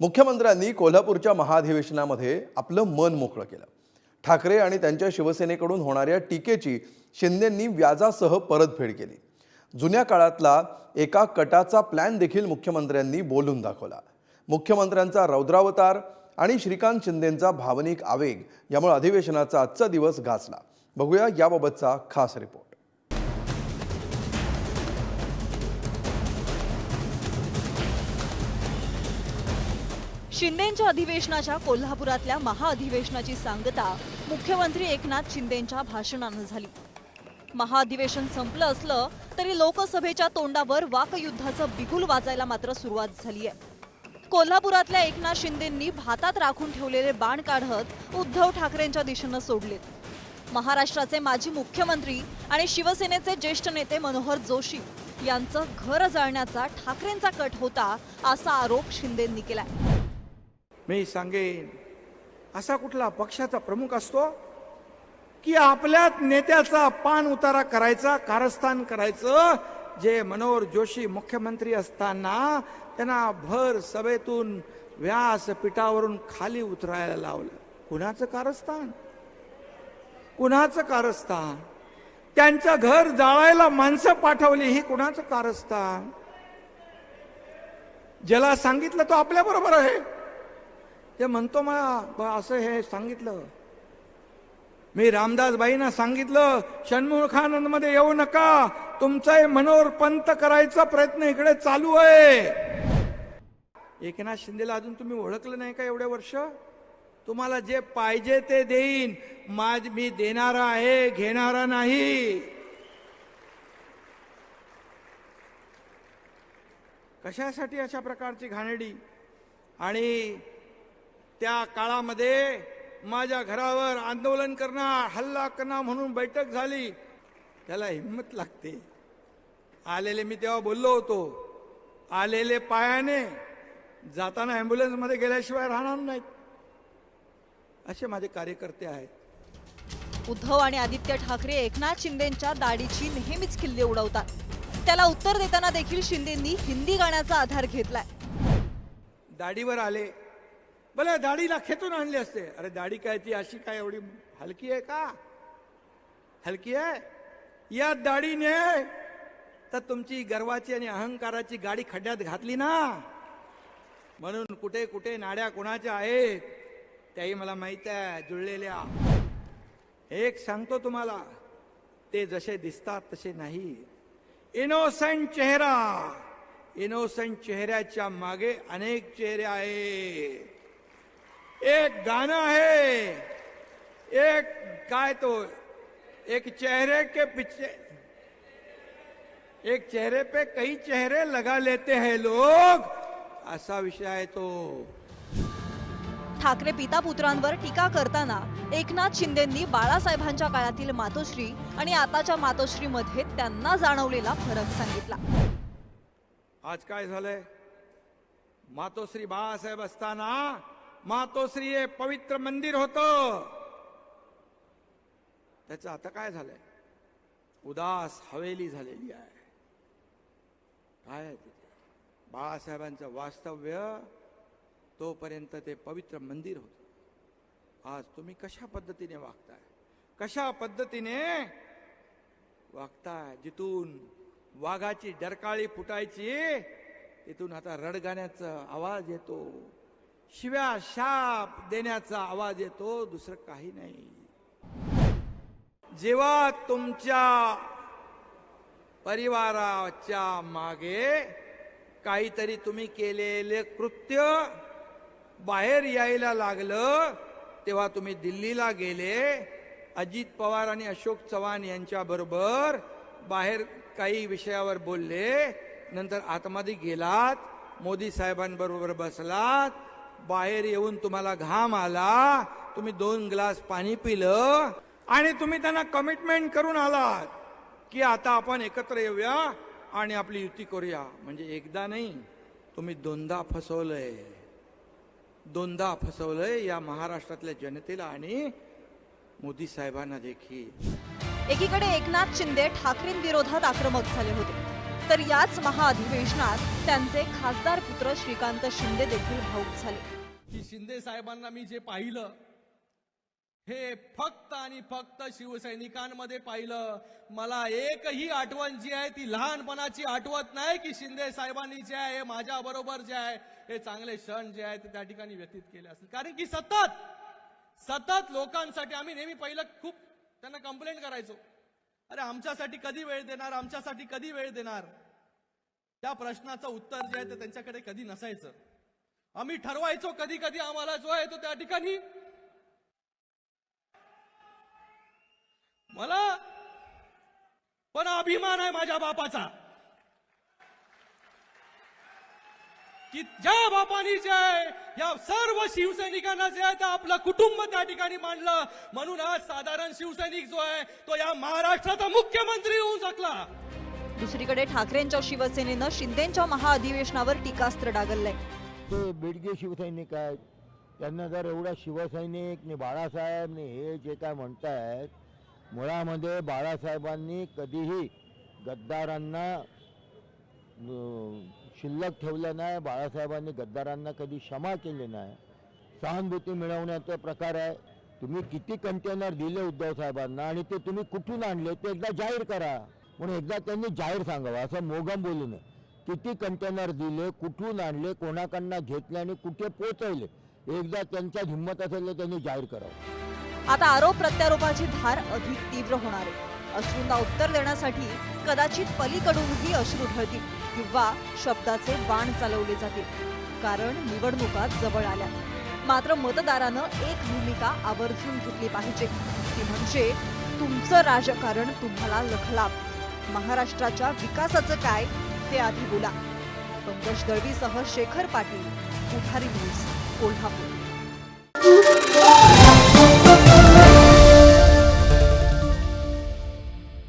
मुख्यमंत्र्यांनी कोल्हापूरच्या महाधिवेशनामध्ये आपलं मन मोकळं केलं. ठाकरे आणि त्यांच्या शिवसेनेकडून होणाऱ्या टीकेची शिंदेंनी व्याजासह परतफेड केली. जुन्या काळातला एका कटाचा प्लॅन देखील मुख्यमंत्र्यांनी बोलून दाखवला. मुख्यमंत्र्यांचा रौद्रावतार आणि श्रीकांत शिंदेंचा भावनिक आवेग यामुळे अधिवेशनाचा आजचा दिवस गाजला. बघूया याबाबतचा खास रिपोर्ट शिंदेंच्या अधिवेशनाच्या कोल्हापुरातल्या महाअधिवेशनाची सांगता मुख्यमंत्री एकनाथ शिंदेंच्या भाषणानं झाली. महाअधिवेशन संपलं असलं तरी लोकसभेच्या तोंडावर वाकयुद्धाचं बिगुल वाजायला मात्र सुरुवात झाली आहे कोल्हापुरातल्या एकनाथ शिंदेंनी भातात राखून ठेवलेले बाण काढत उद्धव ठाकरेंच्या दिशेनं सोडलेत. महाराष्ट्राचे माजी मुख्यमंत्री आणि शिवसेनेचे ज्येष्ठ नेते मनोहर जोशी यांचं घर जाळण्याचा ठाकरेंचा कट होता असा आरोप शिंदेंनी केलाय. मी सांगेन. असा कुठला पक्षाचा प्रमुख असतो की आपल्यात नेत्याचा पान उतारा करायचा कारस्थान करायचं. जे मनोहर जोशी मुख्यमंत्री असताना त्यांना भर सभेतून व्यासपीठावरून खाली उतरायला लावलं. कुणाचं कारस्थान? कुणाचं कारस्थान? त्यांचं घर जाळायला माणसं पाठवली ही कुणाचं कारस्थान? ज्याला सांगितलं तो आपल्या बरोबर आहे. ते म्हणतो मला असं हे सांगितलं. मी रामदासबाईंना सांगितलं षण्मुख खानांमध्ये येऊ नका. तुमचा मनोर पंत करायचा प्रयत्न इकडे चालू आहे. एकनाथ शिंदेला अजून तुम्ही ओळखलं नाही का एवढे वर्ष? तुम्हाला जे पाहिजे ते देईन. माझ मी देणारा आहे घेणारा नाही. कशासाठी अशा प्रकारची घाणेडी आणि त्या काळामध्ये माझ्या घरावर आंदोलन करणार हल्ला करणार म्हणून बैठक झाली. त्याला हिंमत लागते. आलेले मी तेव्हा बोललो होतो आलेले पायाने जाताना ॲम्ब्युलन्समध्ये गेल्याशिवाय राहणार नाहीत. असे माझे कार्यकर्ते आहेत. उद्धव आणि आदित्य ठाकरे एकनाथ शिंदेंच्या दाढीची नेहमीच खिल्ली उडवतात. त्याला उत्तर देताना देखील शिंदेंनी हिंदी गाण्याचा आधार घेतलाय. दाढीवर आले. भले दाढीला खेचून आणली असते. अरे दाढी काय ती? अशी काय एवढी हलकी आहे का? हलकी आहे? या दाढीने तर तुमची गर्वाची आणि अहंकाराची गाडी खड्ड्यात घातली ना. म्हणून कुठे कुठे नाड्या कोणाच्या आहेत त्याही मला माहीत आहे जुळलेल्या. एक सांगतो तुम्हाला ते जसे दिसतात तसे नाही. इनोसेंट चेहरा. इनोसेंट चेहऱ्याच्या मागे अनेक चेहरे आहेत. एक गाणं आहे. एक काय तो एक चेहरे के पीछे एक चेहरे पे कई चेहरे लगा लेते हैं लोग. असा विषय आहे तो. ठाकरे पिता पुत्रांवर टीका करताना एकनाथ शिंदेंनी बाळासाहेबांच्या काळातील मातोश्री आणि आताच्या मातोश्रीमध्ये त्यांना जाणवलेला फरक सांगितला. आज काय झालंय? मातोश्री बाळासाहेब असताना मातोश्री हे पवित्र मंदिर होत. त्याचं आता काय झालंय? उदास हवेली झालेली आहे. काय तिथे बाळासाहेबांचं वास्तव्य तोपर्यंत ते पवित्र मंदिर होत. आज तुम्ही कशा पद्धतीने वागताय? कशा पद्धतीने वागताय? जिथून वाघाची डरकाळी फुटायची तिथून आता रडगाण्याचा आवाज येतो. शिव्या शाप देण्याचा आवाज येतो दुसरं काही नाही. जेव्हा तुमच्या परिवाराच्या मागे काहीतरी तुम्ही केलेले कृत्य बाहेर यायला लागलं तेव्हा तुम्ही दिल्लीला गेले. अजित पवार आणि अशोक चव्हाण यांच्या बरोबर बाहेर काही विषयावर बोलले. नंतर आतमध्ये गेलात मोदी साहेबांबरोबर बसलात. बाहेर येऊन तुम्हाला घाम आला तुम्ही दोन ग्लास पाणी पिलं आणि तुम्ही त्यांना कमिटमेंट करून आलात की आता आपण एकत्र येऊया आणि आपली युती करूया. म्हणजे एकदा नाही तुम्ही दोनदा फसवलंय. दोनदा फसवलंय या महाराष्ट्रातल्या जनतेला आणि मोदी साहेबांना देखील. एकीकडे एकनाथ शिंदे ठाकरेंविरोधात आक्रमक झाले होते. तर याच महाअधिवेशनात त्यांचे खासदार पुत्र श्रीकांत शिंदे देखील भाऊक झाले. की शिंदे साहेबांना मी जे पाहिलं हे फक्त आणि फक्त शिवसैनिकांमध्ये पाहिलं. मला एकही आठवण जी आहे ती लहानपणाची आठवत नाही की शिंदे साहेबांनी जे आहे माझ्या बरोबर जे आहे हे चांगले क्षण जे आहे ते त्या ठिकाणी व्यतीत केले असतील. कारण की सतत सतत लोकांसाठी आम्ही नेहमी पहिलं खूप त्यांना कंप्लेंट करायचो. अरे आमच्यासाठी कधी वेळ देणार? आमच्यासाठी कधी वेळ देणार? त्या प्रश्नाचं उत्तर जे आहे ते त्यांच्याकडे कधी नसायचं. आम्ही ठरवायचो कधी कधी आम्हाला जो आहे तो त्या ठिकाणी. मला पण अभिमान आहे माझ्या बापाचा. की ज्या बापानी जे आहे या सर्व शिवसैनिकांना जे आहे ते आपलं कुटुंब त्या ठिकाणी मांडलं. म्हणून आज साधारण शिवसैनिक जो आहे तो या महाराष्ट्राचा मुख्यमंत्री होऊ शकला. दुसरीकडे ठाकरेंच्या शिवसेनेनं शिंदेच्या महाअधिवेशनावर टीकास्त्र डागललंय. ते बेडगे शिवसैनिक आहेत. त्यांना जर एवढा शिवसैनिक ने बाळासाहेब ने हे जे काय म्हणतायत मुळामध्ये बाळासाहेबांनी कधीही गद्दारांना शिल्लक ठेवलं नाही बाळासाहेबांनी गद्दारांना कधी क्षमा केली नाही. सहानुभूती मिळवण्याचा प्रकार आहे. तुम्ही किती कंटेनर दिले उद्धव साहेबांना आणि ते तुम्ही कुठून आणले ते एकदा जाहीर करा. म्हणून एकदा त्यांनी जाहीर सांगावं असं मोगम बोलू नये. किती कंटेनर दिले कुठून आणले कोणाकडनं घेतले आणि कुठे पोहोचवले एकदा त्यांच्या हिंमत असेल तर त्यांनी जाहीर करावं. आता आरोप प्रत्यारोपाची धार अधिक तीव्र होणार आहे. अश्रूंना उत्तर देण्यासाठी कदाचित पलीकडूनही अश्रू ढळतील. किंवा शब्दाचे बाण चालवले जातील कारण निवडणुका जवळ आल्या. मात्र मतदारानं एक भूमिका आवर्जून घेतली पाहिजे. ती म्हणजे तुमचं राजकारण तुम्हाला लखलाप महाराष्ट्राच्या विकासाचं काय ते आधी बोला. पंकज दळवीसह शेखर पाटील पुढारी न्यूज कोल्हापूर.